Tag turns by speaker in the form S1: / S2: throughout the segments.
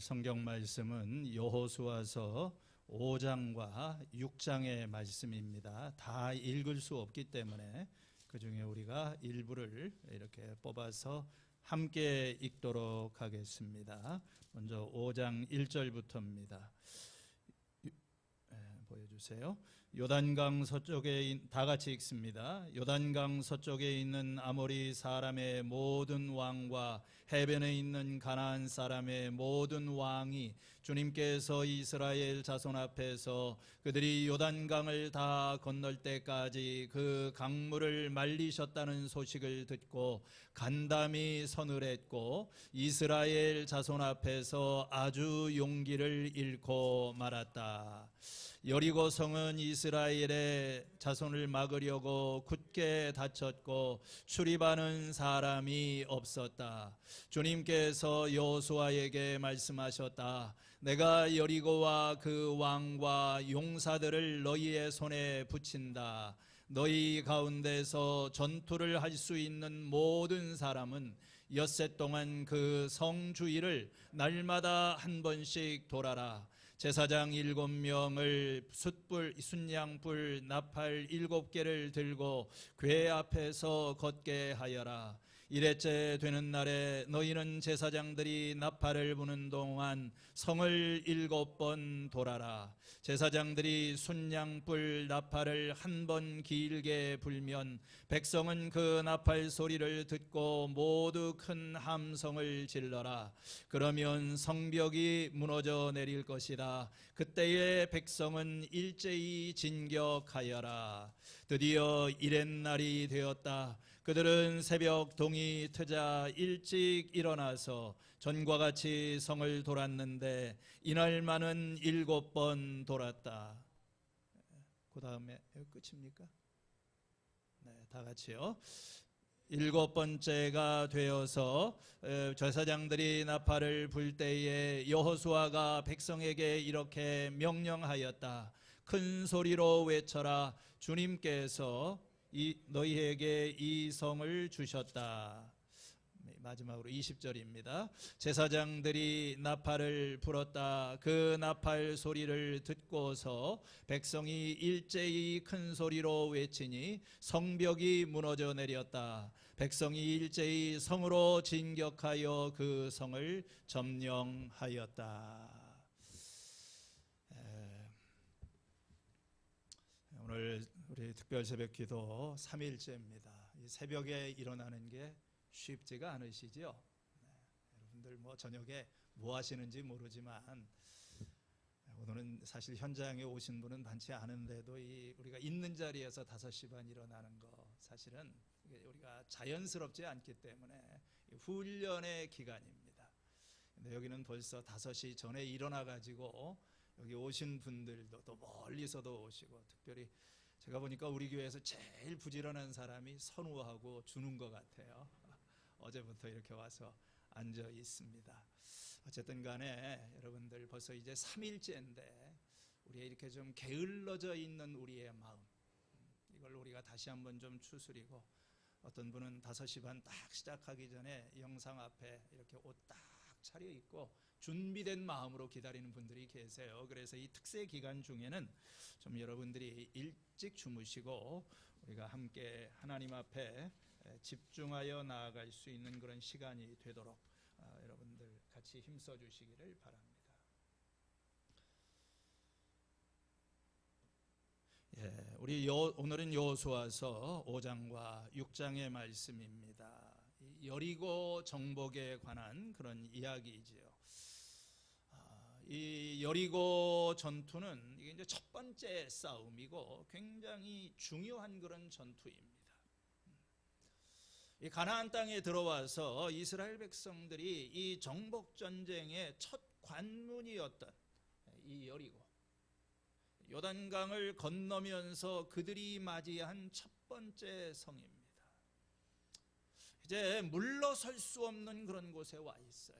S1: 성경 말씀은 여호수아서 5장과 6장의 말씀입니다. 다 읽을 수 없기 때문에 그 중에 우리가 일부를 이렇게 뽑아서 함께 읽도록 하겠습니다. 먼저 5장 1절부터입니다. 보여주세요. 요단강 서쪽에 있- 다 같이 읽습니다. 요단강 서쪽에 있는 아모리 사람의 모든 왕과 해변에 있는 가나안 사람의 모든 왕이 주님께서 이스라엘 자손 앞에서 그들이 요단강을 다 건널 때까지 그 강물을 말리셨다는 소식을 듣고 간담이 서늘했고 이스라엘 자손 앞에서 아주 용기를 잃고 말았다. 여리고 성은 이스라엘의 자손을 막으려고 굳게 닫혔고 출입하는 사람이 없었다. 주님께서 여호수아에게 말씀하셨다. 내가 여리고와 그 왕과 용사들을 너희의 손에 붙인다. 너희 가운데서 전투를 할 수 있는 모든 사람은 엿새 동안 그 성 주위를 날마다 한 번씩 돌아라. 제사장 일곱 명을 숯불, 순양불, 나팔 일곱 개를 들고 궤 앞에서 걷게 하여라. 이래째 되는 날에 너희는 제사장들이 나팔을 부는 동안 성을 일곱 번 돌아라. 제사장들이 순양불 나팔을 한 번 길게 불면 백성은 그 나팔 소리를 듣고 모두 큰 함성을 질러라. 그러면 성벽이 무너져 내릴 것이다. 그때의 백성은 일제히 진격하여라. 드디어 이렛날이 되었다. 그들은 새벽 동이 트자 일찍 일어나서 전과 같이 성을 돌았는데 이날만은 일곱 번 돌았다. 그 다음에 끝입니까? 네, 다 같이요. 일곱 번째가 되어서 에, 제사장들이 나팔을 불 때에 여호수아가 백성에게 이렇게 명령하였다. 큰 소리로 외쳐라. 주님께서 이 너희에게 이 성을 주셨다. 네, 마지막으로 20절입니다. 제사장들이 나팔을 불었다. 그 나팔 소리를 듣고서 백성이 일제히 큰 소리로 외치니 성벽이 무너져 내렸다. 백성이 일제히 성으로 진격하여 그 성을 점령하였다. 에, 오늘 우리 특별 새벽 기도 3일째입니다. 이 새벽에 일어나는 게 쉽지가 않으시죠? 네, 여러분들 뭐 저녁에 뭐 하시는지 모르지만 오늘은 사실 현장에 오신 분은 많지 않은데도 이 우리가 있는 자리에서 5시 반 일어나는 거 사실은 우리가 자연스럽지 않기 때문에 이 훈련의 기간입니다. 근데 여기는 벌써 5시 전에 일어나 가지고 여기 오신 분들도 또 멀리서도 오시고 특별히 제가 보니까 우리 교회에서 제일 부지런한 사람이 선우하고 주는 것 같아요. 어제부터 이렇게 와서 앉아 있습니다. 어쨌든 간에 여러분들 벌써 이제 3일째인데 우리의 이렇게 좀 게을러져 있는 우리의 마음 이걸 우리가 다시 한번 좀 추스리고 어떤 분은 5시 반 딱 시작하기 전에 영상 앞에 이렇게 옷 딱 차려 입고 준비된 마음으로 기다리는 분들이 계세요. 그래서 이 특세 기간 중에는 좀 여러분들이 일찍 주무시고 우리가 함께 하나님 앞에 집중하여 나아갈 수 있는 그런 시간이 되도록 아, 여러분들 같이 힘써 주시기를 바랍니다. 예, 우리 여, 오늘은 여호수아서 5장과 6장의 말씀입니다. 이 여리고 정복에 관한 그런 이야기지요. 아, 이 여리고 전투는 이게 이제 첫 번째 싸움이고 굉장히 중요한 그런 전투입니다. 이 가나안 땅에 들어와서 이스라엘 백성들이 이 정복 전쟁의 첫 관문이었던 이 여리고 요단강을 건너면서 그들이 맞이한 첫 번째 성입니다. 이제 물러설 수 없는 그런 곳에 와 있어요.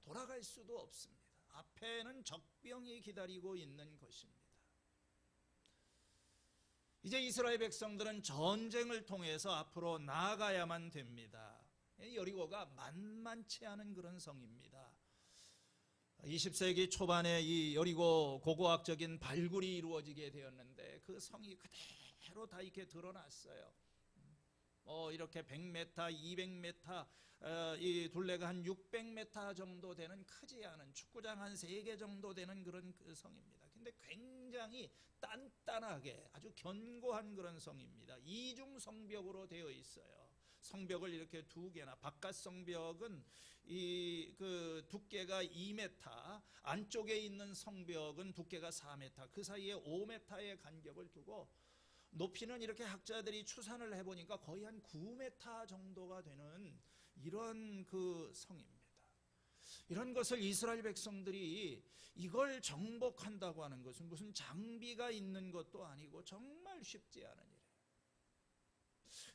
S1: 돌아갈 수도 없습니다. 앞에는 적병이 기다리고 있는 것입니다. 이제 이스라엘 백성들은 전쟁을 통해서 앞으로 나아가야만 됩니다. 여리고가 만만치 않은 그런 성입니다. 20세기 초반에 이 여리고 고고학적인 발굴이 이루어지게 되었는데 그 성이 그대로 다 이렇게 드러났어요. 어 이렇게 100m, 200m, 어, 이 둘레가 한 600m 정도 되는 크지 않은 축구장 한 3개 정도 되는 그런 그 성입니다. 근데 굉장히 단단하게 아주 견고한 그런 성입니다. 이중 성벽으로 되어 있어요. 성벽을 이렇게 두 개나 바깥 성벽은 이 그 두께가 2m, 안쪽에 있는 성벽은 두께가 4m, 그 사이에 5m의 간격을 두고 높이는 이렇게 학자들이 추산을 해보니까 거의 한 9m 정도가 되는 이런 그 성입니다. 이런 것을 이스라엘 백성들이 이걸 정복한다고 하는 것은 무슨 장비가 있는 것도 아니고 정말 쉽지 않은 일이에요.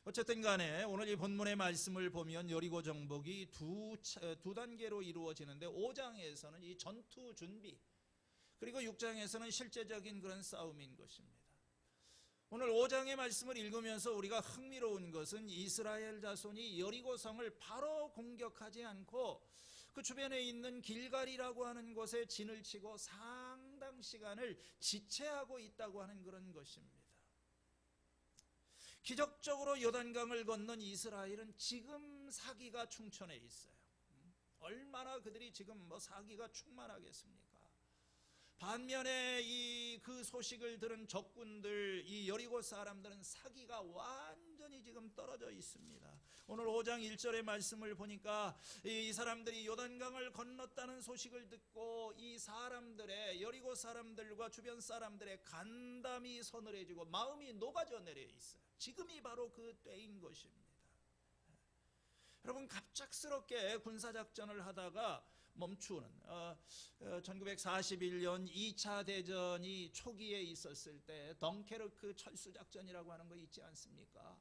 S1: 어쨌든 간에 오늘 이 본문의 말씀을 보면 여리고 정복이 두, 차- 두 단계로 이루어지는데 5장에서는 이 전투 준비 그리고 6장에서는 실제적인 그런 싸움인 것입니다. 오늘 5장의 말씀을 읽으면서 우리가 흥미로운 것은 이스라엘 자손이 여리고 성을 바로 공격하지 않고 그 주변에 있는 길갈이라고 하는 곳에 진을 치고 상당 시간을 지체하고 있다고 하는 그런 것입니다. 기적적으로 요단강을 건넌 이스라엘은 지금 사기가 충천해 있어요. 음? 얼마나 그들이 지금 뭐 사기가 충만하겠습니까? 반면에 이 그 소식을 들은 적군들 이 여리고 사람들은 사기가 완전히 지금 떨어져 있습니다. 오늘 5장 1절의 말씀을 보니까 이 사람들이 요단강을 건넜다는 소식을 듣고 이 사람들의 여리고 사람들과 주변 사람들의 간담이 서늘해지고 마음이 녹아져 내려 있어요. 지금이 바로 그 때인 것입니다. 여러분 갑작스럽게 군사 작전을 하다가 멈추는 어, 어, 1941년 2차 대전이 초기에 있었을 때 덩케르크 철수 작전이라고 하는 거 있지 않습니까?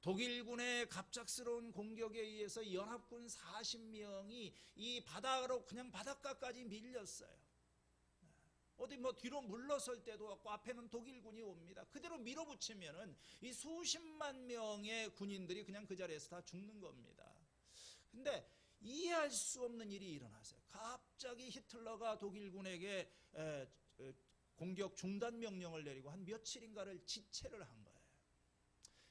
S1: 독일군의 갑작스러운 공격에 의해서 연합군 40명이 이 바다로 그냥 바닷가까지 밀렸어요. 어디 뭐 뒤로 물러설 때도 없고 앞에는 독일군이 옵니다. 그대로 밀어붙이면은 이 수십만 명의 군인들이 그냥 그 자리에서 다 죽는 겁니다. 근데 이해할 수 없는 일이 일어났어요. 갑자기 히틀러가 독일군에게 공격 중단 명령을 내리고 한 며칠인가를 지체를 한 거예요.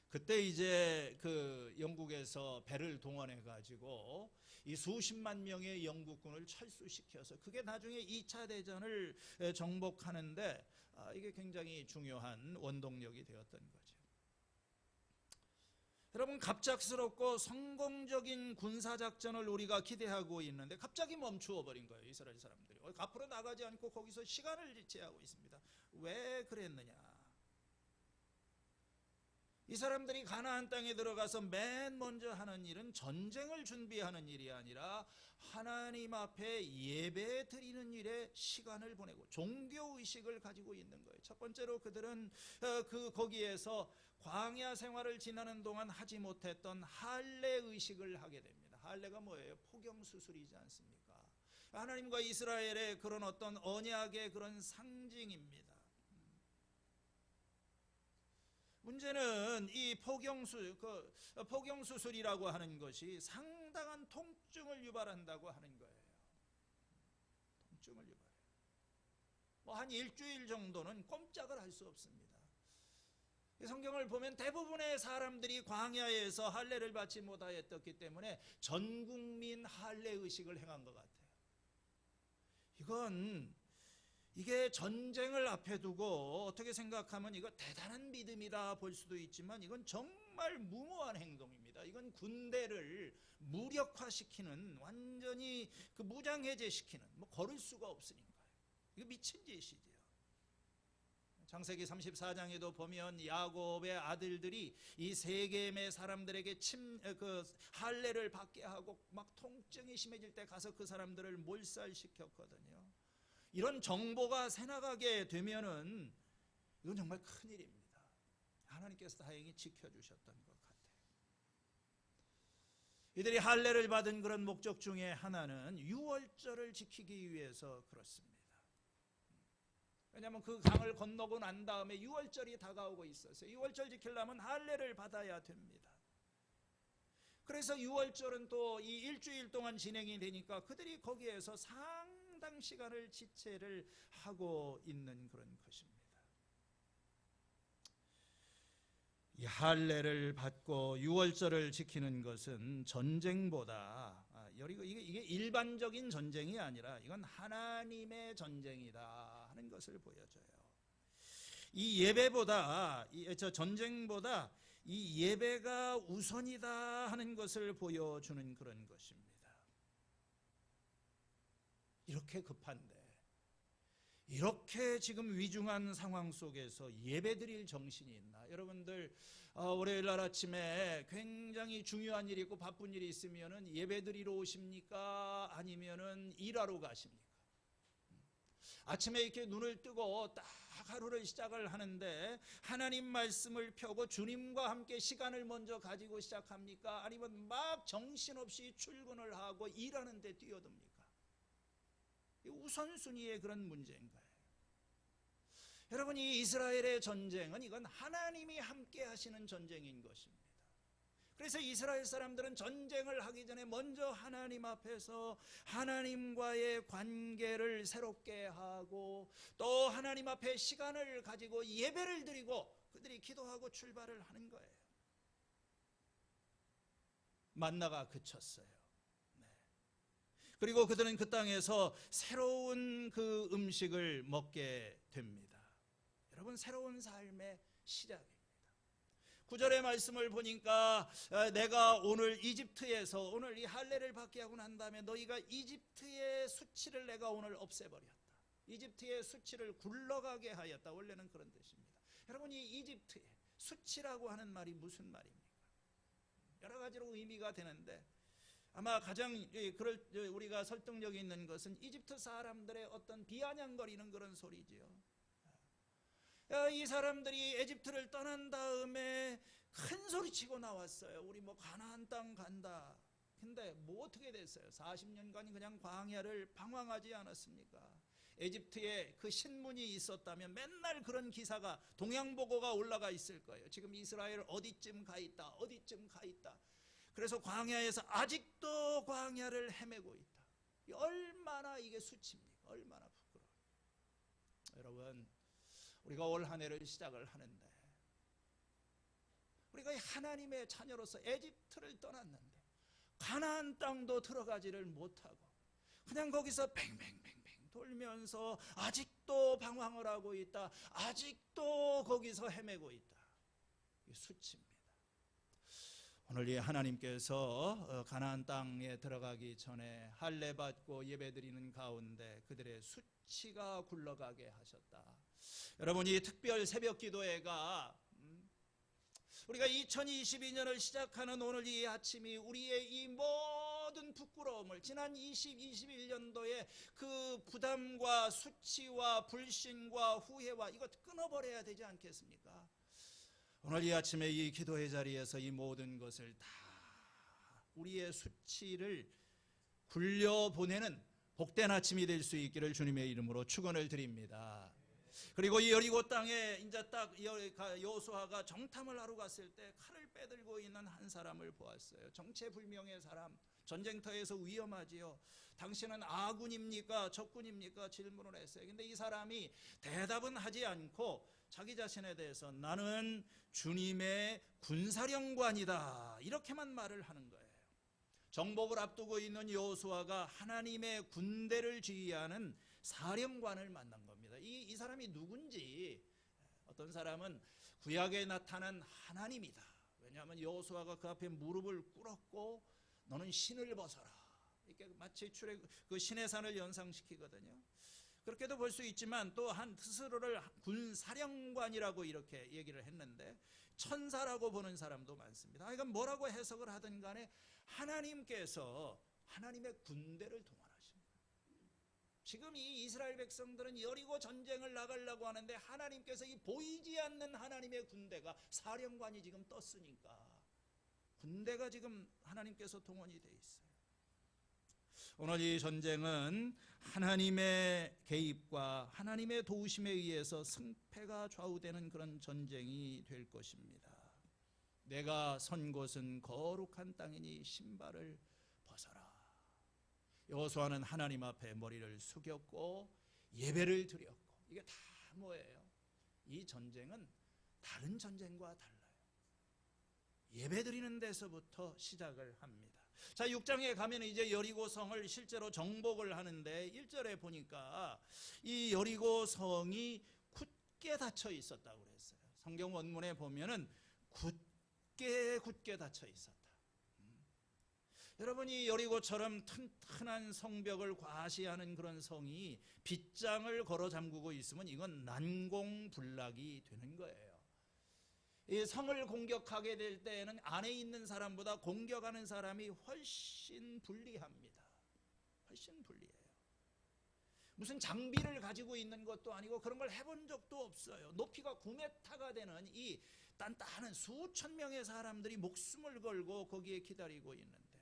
S1: 그때 이제 그 영국에서 배를 동원해 가지고 이 수십만 명의 영국군을 철수시켜서 그게 나중에 2차 대전을 에, 정복하는데 아, 이게 굉장히 중요한 원동력이 되었던 거죠. 여러분 갑작스럽고 성공적인 군사 작전을 우리가 기대하고 있는데 갑자기 멈추어 버린 거예요 이스라엘 사람들이 어, 앞으로 나가지 않고 거기서 시간을 지체하고 있습니다. 왜 그랬느냐? 이 사람들이 가나안 땅에 들어가서 맨 먼저 하는 일은 전쟁을 준비하는 일이 아니라 하나님 앞에 예배 드리는 일에 시간을 보내고 종교 의식을 가지고 있는 거예요. 첫 번째로 그들은 어, 그 거기에서 광야 생활을 지나는 동안 하지 못했던 할례 의식을 하게 됩니다. 할례가 뭐예요? 포경 수술이지 않습니까? 하나님과 이스라엘의 그런 어떤 언약의 그런 상징입니다. 문제는 이 포경수 그 포경 수술이라고 하는 것이 상당한 통증을 유발한다고 하는 거예요. 통증을 유발해요. 뭐 한 일주일 정도는 꼼짝을 할 수 없습니다. 성경을 보면 대부분의 사람들이 광야에서 할례를 받지 못하였기 때문에 전 국민 할례 의식을 행한 것 같아요. 이건 이게 전쟁을 앞에 두고 어떻게 생각하면 이거 대단한 믿음이다 볼 수도 있지만 이건 정말 무모한 행동입니다. 이건 군대를 무력화시키는 완전히 그 무장해제시키는 뭐 걸을 수가 없으니까요. 이거 미친 짓이지요. 창세기 34장에도 보면 야곱의 아들들이 이 세겜의 사람들에게 침 그 할례를 받게 하고 막 통증이 심해질 때 가서 그 사람들을 몰살시켰거든요. 이런 정보가 새나가게 되면은 이건 정말 큰 일입니다. 하나님께서 다행히 지켜주셨던 것 같아요. 이들이 할례를 받은 그런 목적 중에 하나는 유월절을 지키기 위해서 그렇습니다. 왜냐하면 그 강을 건너고 난 다음에 유월절이 다가오고 있어서 유월절 지키려면 할례를 받아야 됩니다. 그래서 유월절은 또 이 일주일 동안 진행이 되니까 그들이 거기에서 상 상당 시간을 지체를 하고 있는 그런 것입니다. 이 할례를 받고 유월절을 지키는 것은 전쟁보다 아, 여리고 이게, 이게 일반적인 전쟁이 아니라 이건 하나님의 전쟁이다 하는 것을 보여줘요. 이 예배보다 이, 저 전쟁보다 이 예배가 우선이다 하는 것을 보여주는 그런 것입니다. 이렇게 급한데 이렇게 지금 위중한 상황 속에서 예배드릴 정신이 있나? 여러분들 어, 월요일 날 아침에 굉장히 중요한 일이 있고 바쁜 일이 있으면은 예배드리러 오십니까? 아니면은 일하러 가십니까? 아침에 이렇게 눈을 뜨고 딱 하루를 시작을 하는데 하나님 말씀을 펴고 주님과 함께 시간을 먼저 가지고 시작합니까? 아니면 막 정신없이 출근을 하고 일하는 데 뛰어듭니까? 우선순위의 그런 문제인가요? 여러분 이 이스라엘의 전쟁은 이건 하나님이 함께 하시는 전쟁인 것입니다. 그래서 이스라엘 사람들은 전쟁을 하기 전에 먼저 하나님 앞에서 하나님과의 관계를 새롭게 하고 또 하나님 앞에 시간을 가지고 예배를 드리고 그들이 기도하고 출발을 하는 거예요. 만나가 그쳤어요. 네. 그리고 그들은 그 땅에서 새로운 그 음식을 먹게 됩니다. 여러분 새로운 삶의 시작입니다. 구절의 말씀을 보니까 어, 내가 오늘 이집트에서 오늘 이 할례를 받게 하고 난 다음에 너희가 이집트의 수치를 내가 오늘 없애버렸다. 이집트의 수치를 굴러가게 하였다. 원래는 그런 뜻입니다. 여러분 이 이집트의 수치라고 하는 말이 무슨 말입니까? 여러 가지로 의미가 되는데 아마 가장 그럴 우리가 설득력 있는 것은 이집트 사람들의 어떤 비아냥거리는 그런 소리지요. 이 사람들이 에집트를 떠난 다음에 큰 소리 치고 나왔어요. 우리 뭐 가나안 땅 간다. 근데 뭐 어떻게 됐어요? 40년간 그냥 광야를 방황하지 않았습니까? 에집트에 그 신문이 있었다면 맨날 그런 기사가 동양 보고가 올라가 있을 거예요. 지금 이스라엘 어디쯤 가 있다. 어디쯤 가 있다. 그래서 광야에서 아직도 광야를 헤매고 있다. 얼마나 이게 수치입니까? 얼마나 부끄러워요. 여러분 우리가 올 한 해를 시작을 하는데 우리가 하나님의 자녀로서 에집트를 떠났는데 가나안 땅도 들어가지를 못하고 그냥 거기서 뱅뱅뱅뱅 돌면서 아직도 방황을 하고 있다. 아직도 거기서 헤매고 있다. 이 수치입니다. 오늘 이 하나님께서 어, 가나안 땅에 들어가기 전에 할례 받고 예배드리는 가운데 그들의 수치가 굴러가게 하셨다. 여러분 이 특별 새벽 기도회가 음, 우리가 2022년을 시작하는 오늘 이 아침이 우리의 이 모든 부끄러움을 지난 20, 21년도의 그 부담과 수치와 불신과 후회와 이것 끊어버려야 되지 않겠습니까? 오늘 이 아침에 이 기도회 자리에서 이 모든 것을 다 우리의 수치를 굴려보내는 복된 아침이 될 수 있기를 주님의 이름으로 축원을 드립니다. 그리고 이 여리고 땅에 이제 딱 여호수아가 정탐을 하러 갔을 때 칼을 빼들고 있는 한 사람을 보았어요. 정체불명의 사람. 전쟁터에서 위험하지요. 당신은 아군입니까? 적군입니까? 질문을 했어요. 근데 이 사람이 대답은 하지 않고 자기 자신에 대해서 나는 주님의 군사령관이다. 이렇게만 말을 하는 거예요. 정복을 앞두고 있는 여호수아가 하나님의 군대를 지휘하는 사령관을 만난 겁니다. 이, 이 사람이 누군지 어떤 사람은 구약에 나타난 하나님이다. 왜냐하면 여호수아가 그 앞에 무릎을 꿇었고 너는 신을 벗어라. 이렇게 마치 출애 그 신의 산을 연상시키거든요. 그렇게도 볼 수 있지만 또 한 스스로를 군 사령관이라고 이렇게 얘기를 했는데 천사라고 보는 사람도 많습니다. 그러니까 뭐라고 해석을 하든 간에 하나님께서 하나님의 군대를 동원하십니다. 지금 이 이스라엘 백성들은 여리고 전쟁을 나가려고 하는데 하나님께서 이 보이지 않는 하나님의 군대가 사령관이 지금 떴으니까 군대가 지금 하나님께서 동원이 돼 있어요. 오늘 이 전쟁은 하나님의 개입과 하나님의 도우심에 의해서 승패가 좌우되는 그런 전쟁이 될 것입니다. 내가 선 곳은 거룩한 땅이니 신발을 벗어라. 여호수아는 하나님 앞에 머리를 숙였고 예배를 드렸고 이게 다 뭐예요? 이 전쟁은 다른 전쟁과 달라요. 예배 드리는 데서부터 시작을 합니다. 자, 6장에 가면 이제 여리고 성을 실제로 정복을 하는데 1절에 보니까 이 여리고 성이 굳게 닫혀 있었다고 그랬어요. 성경 원문에 보면은 굳게 굳게 닫혀 있었다. 음. 여러분이 여리고처럼 튼튼한 성벽을 과시하는 그런 성이 빗장을 걸어 잠그고 있으면 이건 난공불락이 되는 거예요. 이 성을 공격하게 될 때에는 안에 있는 사람보다 공격하는 사람이 훨씬 불리합니다. 훨씬 불리해요. 무슨 장비를 가지고 있는 것도 아니고 그런 걸 해본 적도 없어요. 높이가 9m가 되는 이 단단한 수천 명의 사람들이 목숨을 걸고 거기에 기다리고 있는데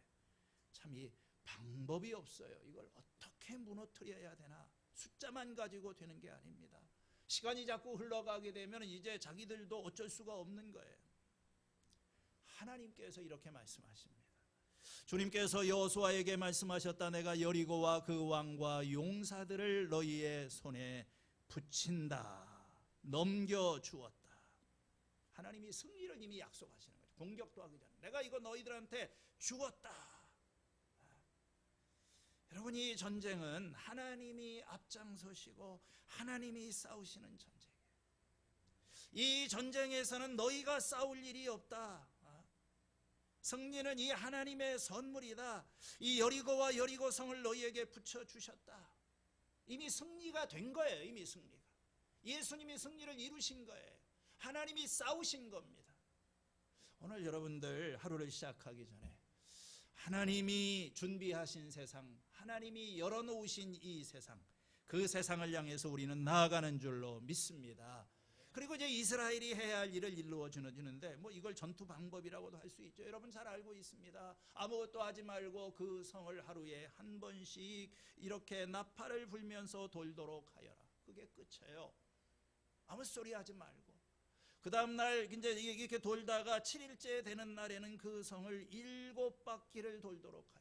S1: 참 이 방법이 없어요. 이걸 어떻게 무너뜨려야 되나? 숫자만 가지고 되는 게 아닙니다. 시간이 자꾸 흘러가게 되면 이제 자기들도 어쩔 수가 없는 거예요. 하나님께서 이렇게 말씀하십니다. 주님께서 여호수아에게 말씀하셨다. 내가 여리고와 그 왕과 용사들을 너희의 손에 붙인다. 넘겨 주었다. 하나님이 승리를 이미 약속하시는 거죠. 공격도 하기 전에 내가 이거 너희들한테 주었다. 여러분 이 전쟁은 하나님이 앞장서시고 하나님이 싸우시는 전쟁이에요. 이 전쟁에서는 너희가 싸울 일이 없다. 승리는 이 하나님의 선물이다. 이 여리고와 여리고 성을 너희에게 붙여 주셨다. 이미 승리가 된 거예요. 이미 승리가. 예수님이 승리를 이루신 거예요. 하나님이 싸우신 겁니다. 오늘 여러분들 하루를 시작하기 전에 하나님이 준비하신 세상, 하나님이 열어놓으신 이 세상, 그 세상을 향해서 우리는 나아가는 줄로 믿습니다. 그리고 이제 이스라엘이 해야 할 일을 이루어 주는데 뭐 이걸 전투 방법이라고도 할 수 있죠. 여러분 잘 알고 있습니다. 아무것도 하지 말고 그 성을 하루에 한 번씩 이렇게 나팔을 불면서 돌도록 하여라. 그게 끝이에요. 아무 소리 하지 말고. 그 다음 날 이제 이렇게 돌다가 7일째 되는 날에는 그 성을 일곱 바퀴를 돌도록 하여라.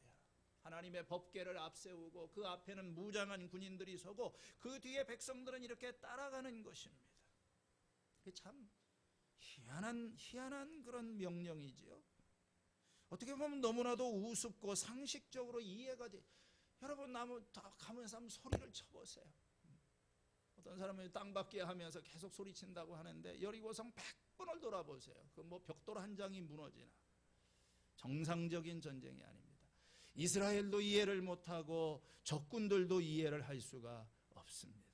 S1: 하나님의 법궤를 앞세우고 그 앞에는 무장한 군인들이 서고 그 뒤에 백성들은 이렇게 따라가는 것입니다. 참 희한한 희한한 그런 명령이지요. 어떻게 보면 너무나도 우습고 상식적으로 이해가 돼. 여러분 나무 다 가면서 한번 소리를 쳐보세요. 어떤 사람은 땅밖에 하면서 계속 소리친다고 하는데 여리고성 100번을 돌아보세요. 그 뭐 벽돌 한 장이 무너지나. 정상적인 전쟁이 아닙니다. 이스라엘도 이해를 못하고 적군들도 이해를 할 수가 없습니다.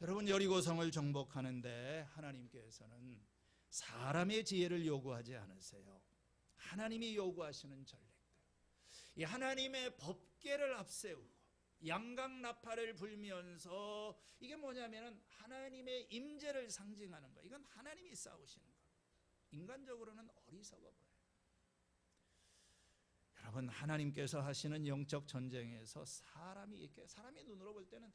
S1: 여러분 여리고성을 정복하는데 하나님께서는 사람의 지혜를 요구하지 않으세요. 하나님이 요구하시는 전략들. 이 하나님의 법계를 앞세우고 양각 나팔을 불면서 이게 뭐냐면은 하나님의 임재를 상징하는 거. 이건 하나님이 싸우시는 거. 인간적으로는 어리석어 보여요. 여러분 하나님께서 하시는 영적 전쟁에서 사람이 이렇게 사람의 눈으로 볼 때는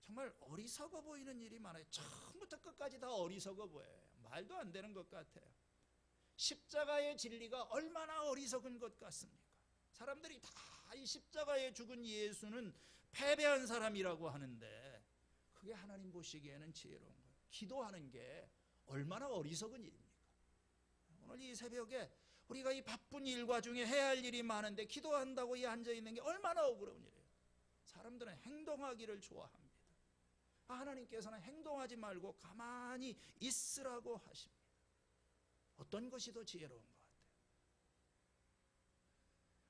S1: 정말 어리석어 보이는 일이 많아요. 처음부터 끝까지 다 어리석어 보여요. 말도 안 되는 것 같아요. 십자가의 진리가 얼마나 어리석은 것 같습니까? 사람들이 다 이 십자가에 죽은 예수는 패배한 사람이라고 하는데 그게 하나님 보시기에는 지혜로운 거예요. 기도하는 게 얼마나 어리석은 일입니까? 오늘 이 새벽에 우리가 이 바쁜 일과 중에 해야 할 일이 많은데 기도한다고 이 앉아 있는 게 얼마나 억울한 일이에요. 사람들은 행동하기를 좋아합니다. 하나님께서는 행동하지 말고 가만히 있으라고 하십니다. 어떤 것이 더 지혜로운 것 같아요?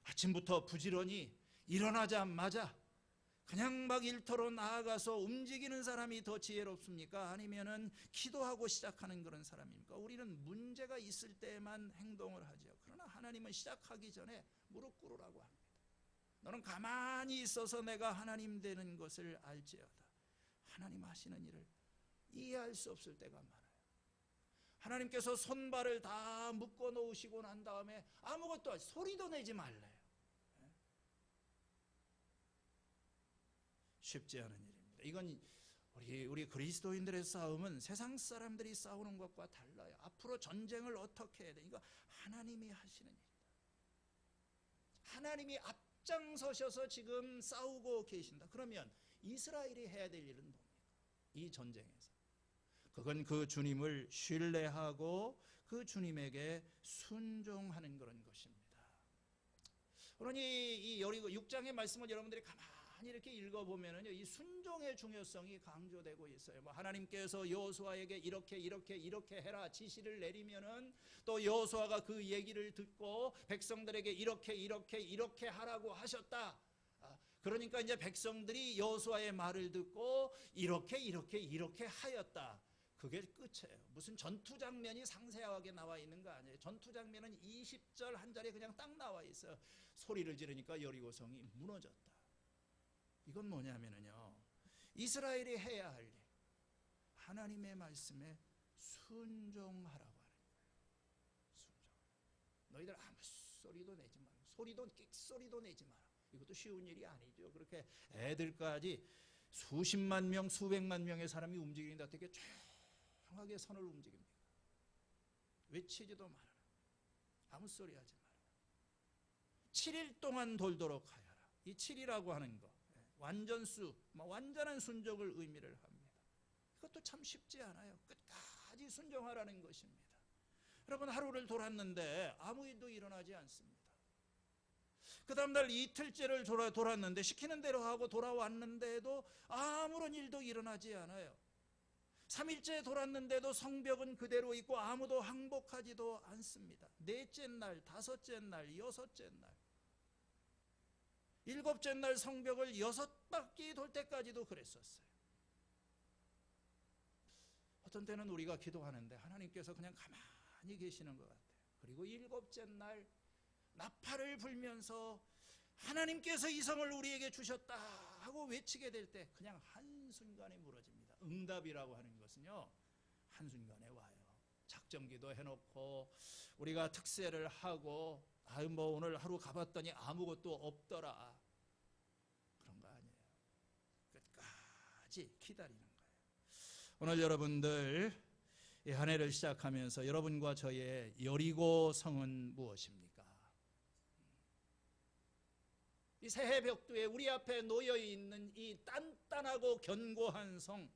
S1: 아침부터 부지런히 일어나자마자 그냥 막 일터로 나아가서 움직이는 사람이 더 지혜롭습니까? 아니면은 기도하고 시작하는 그런 사람입니까? 우리는 문제가 있을 때만 행동을 하죠. 그러나 하나님은 시작하기 전에 무릎 꿇으라고 합니다. 너는 가만히 있어서 내가 하나님 되는 것을 알지어다. 하나님 하시는 일을 이해할 수 없을 때가 많아요. 하나님께서 손발을 다 묶어 놓으시고 난 다음에 아무것도 소리도 내지 말래 쉽지 않은 일입니다. 이건 우리 우리 그리스도인들의 싸움은 세상 사람들이 싸우는 것과 달라요. 앞으로 전쟁을 어떻게 해야 돼? 이거 하나님이 하시는 일이다. 하나님이 앞장서셔서 지금 싸우고 계신다. 그러면 이스라엘이 해야 될 일은 뭡니까? 이 전쟁에서. 그건 그 주님을 신뢰하고 그 주님에게 순종하는 그런 것입니다. 그러니 이 여리고 6장의 말씀을 여러분들이 가만히 이렇게 읽어보면은요, 이 순종의 중요성이 강조되고 있어요. 뭐 하나님께서 여호수아에게 이렇게 이렇게 이렇게 해라 지시를 내리면은 또 여호수아가 그 얘기를 듣고 백성들에게 이렇게 이렇게 이렇게 하라고 하셨다. 아, 그러니까 이제 백성들이 여호수아의 말을 듣고 이렇게 이렇게 이렇게 하였다. 그게 끝이에요. 무슨 전투 장면이 상세하게 나와 있는 거 아니에요. 전투 장면은 20절 한 자리에 그냥 딱 나와 있어요. 소리를 지르니까 여리고성이 무너졌다. 이건 뭐냐면요. 이스라엘이 해야 할 일. 하나님의 말씀에 순종하라고 하는 거예요. 순종. 너희들 아무 소리도 내지 마라. 소리도 끽소리도 내지 마라. 이것도 쉬운 일이 아니죠. 그렇게 애들까지 수십만 명, 수백만 명의 사람이 움직이는데 어떻게 조용하게 선을 움직입니까? 외치지도 말아라. 아무 소리 하지 마라. 7일 동안 돌도록 하여라. 이 7이라고 하는 거. 예, 완전수, 뭐 완전한 순종을 의미를 합니다. 이것도 참 쉽지 않아요. 끝까지 순종하라는 것입니다. 여러분 하루를 돌았는데 아무 일도 일어나지 않습니다. 그 다음날 이틀째를 돌아, 돌았는데 시키는 대로 하고 돌아왔는데도 아무런 일도 일어나지 않아요. 3일째 돌았는데도 성벽은 그대로 있고 아무도 항복하지도 않습니다. 넷째 날, 다섯째 날, 여섯째 날. 일곱째 날 성벽을 여섯 바퀴 돌 때까지도 그랬었어요. 어떤 때는 우리가 기도하는데 하나님께서 그냥 가만히 계시는 것 같아요. 그리고 일곱째 날 나팔을 불면서 하나님께서 이 성을 우리에게 주셨다 하고 외치게 될 때 그냥 한순간에 무너집니다. 응답이라고 하는 것은요. 한순간에 와요. 작정기도 해놓고 우리가 특세를 하고 아유 뭐 오늘 하루 가봤더니 아무것도 없더라. 그런 거 아니에요. 끝까지 기다리는 거예요. 오늘 여러분들 이한 해를 시작하면서 여러분과 저의 여리고 성은 무엇입니까? 이 새해 벽두에 우리 앞에 놓여 있는 이 단단하고 견고한 성,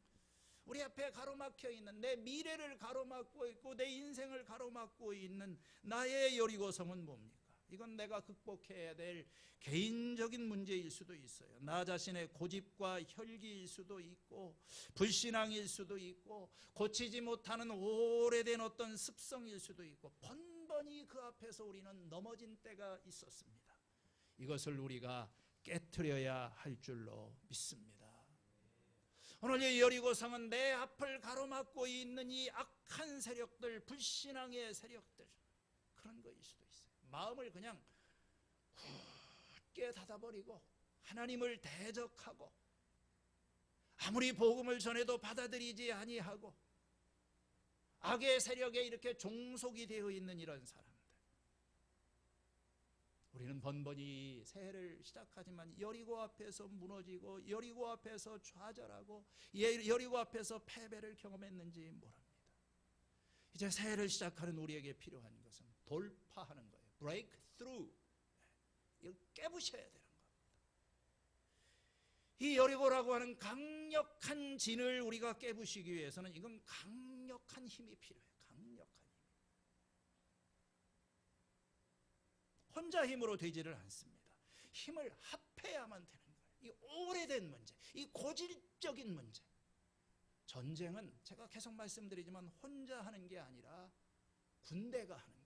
S1: 우리 앞에 가로막혀 있는 내 미래를 가로막고 있고 내 인생을 가로막고 있는 나의 여리고 성은 뭡니까? 이건 내가 극복해야 될 개인적인 문제일 수도 있어요. 나 자신의 고집과 혈기일 수도 있고 불신앙일 수도 있고 고치지 못하는 오래된 어떤 습성일 수도 있고 번번이 그 앞에서 우리는 넘어진 때가 있었습니다. 이것을 우리가 깨뜨려야 할 줄로 믿습니다. 오늘 이 여리고성은 내 앞을 가로막고 있는 이 악한 세력들, 불신앙의 세력들 그런 거일 수도 있어요. 마음을 그냥 굳게 닫아버리고 하나님을 대적하고 아무리 복음을 전해도 받아들이지 아니하고 악의 세력에 이렇게 종속이 되어 있는 이런 사람. 우리는 번번이 새해를 시작하지만 여리고 앞에서 무너지고 여리고 앞에서 좌절하고 예, 여리고 앞에서 패배를 경험했는지 모릅니다. 이제 새해를 시작하는 우리에게 필요한 것은 돌파하는 거예요. Break through. 이걸 깨부셔야 되는 겁니다. 이 여리고라고 하는 강력한 진을 우리가 깨부시기 위해서는 이건 강력한 힘이 필요해요. 강력한 힘. 혼자 힘으로 되지를 않습니다. 힘을 합해야만 되는 거예요. 이 오래된 문제, 이 고질적인 문제. 전쟁은 제가 계속 말씀드리지만 혼자 하는 게 아니라 군대가 하는.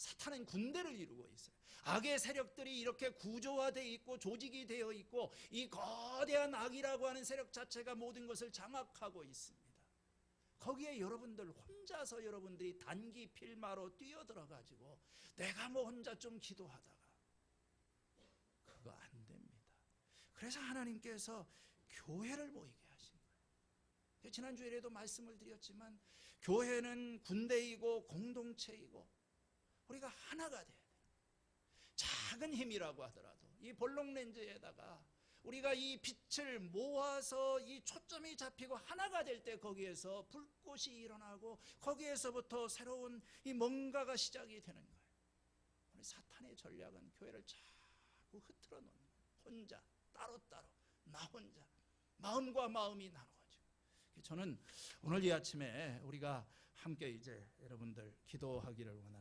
S1: 사탄은 군대를 이루고 있어요. 악의 세력들이 이렇게 구조화되어 있고 조직이 되어 있고 이 거대한 악이라고 하는 세력 자체가 모든 것을 장악하고 있습니다. 거기에 여러분들 혼자서 여러분들이 단기 필마로 뛰어들어 가지고 내가 뭐 혼자 좀 기도하다가 그거 안 됩니다. 그래서 하나님께서 교회를 모이게 하신 거예요. 지난 주일에도 말씀을 드렸지만 교회는 군대이고 공동체이고 우리가 하나가 돼야 돼요. 작은 힘이라고 하더라도 이 볼록 렌즈에다가 우리가 이 빛을 모아서 이 초점이 잡히고 하나가 될 때 거기에서 불꽃이 일어나고 거기에서부터 새로운 이 뭔가가 시작이 되는 거예요. 우리 사탄의 전략은 교회를 그 흐트러 놓는 거예요. 혼자 따로 따로 나 혼자 마음과 마음이 나누어지고 저는 오늘 이 아침에 우리가 함께 이제 여러분들 기도하기를 원하는데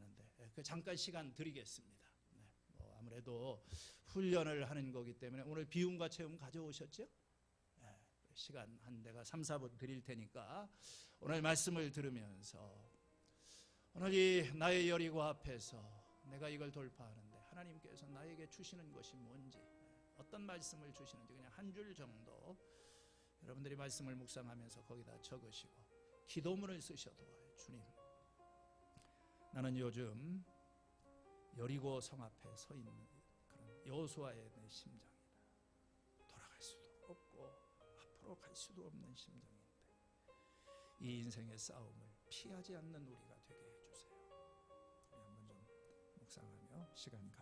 S1: 그 잠깐 시간 드리겠습니다. 네, 뭐 아무래도 훈련을 하는 거기 때문에 오늘 비움과 체험 가져오셨죠? 네, 시간 한 내가 3, 4분 드릴 테니까 오늘 말씀을 들으면서 오늘 이 나의 여리고 앞에서 내가 이걸 돌파하는데 하나님께서 나에게 주시는 것이 뭔지 어떤 말씀을 주시는지 그냥 한 줄 정도 여러분들이 말씀을 묵상하면서 거기다 적으시고 기도문을 쓰셔도. 주님 나는 요즘 여리고 성 앞에 서 있는 그런 여호수아의 내 심장이다. 돌아갈 수도 없고 앞으로 갈 수도 없는 심정인데 이 인생의 싸움을 피하지 않는 우리가 되게 해주세요. 우리 한번 좀 묵상하며 시간 갖.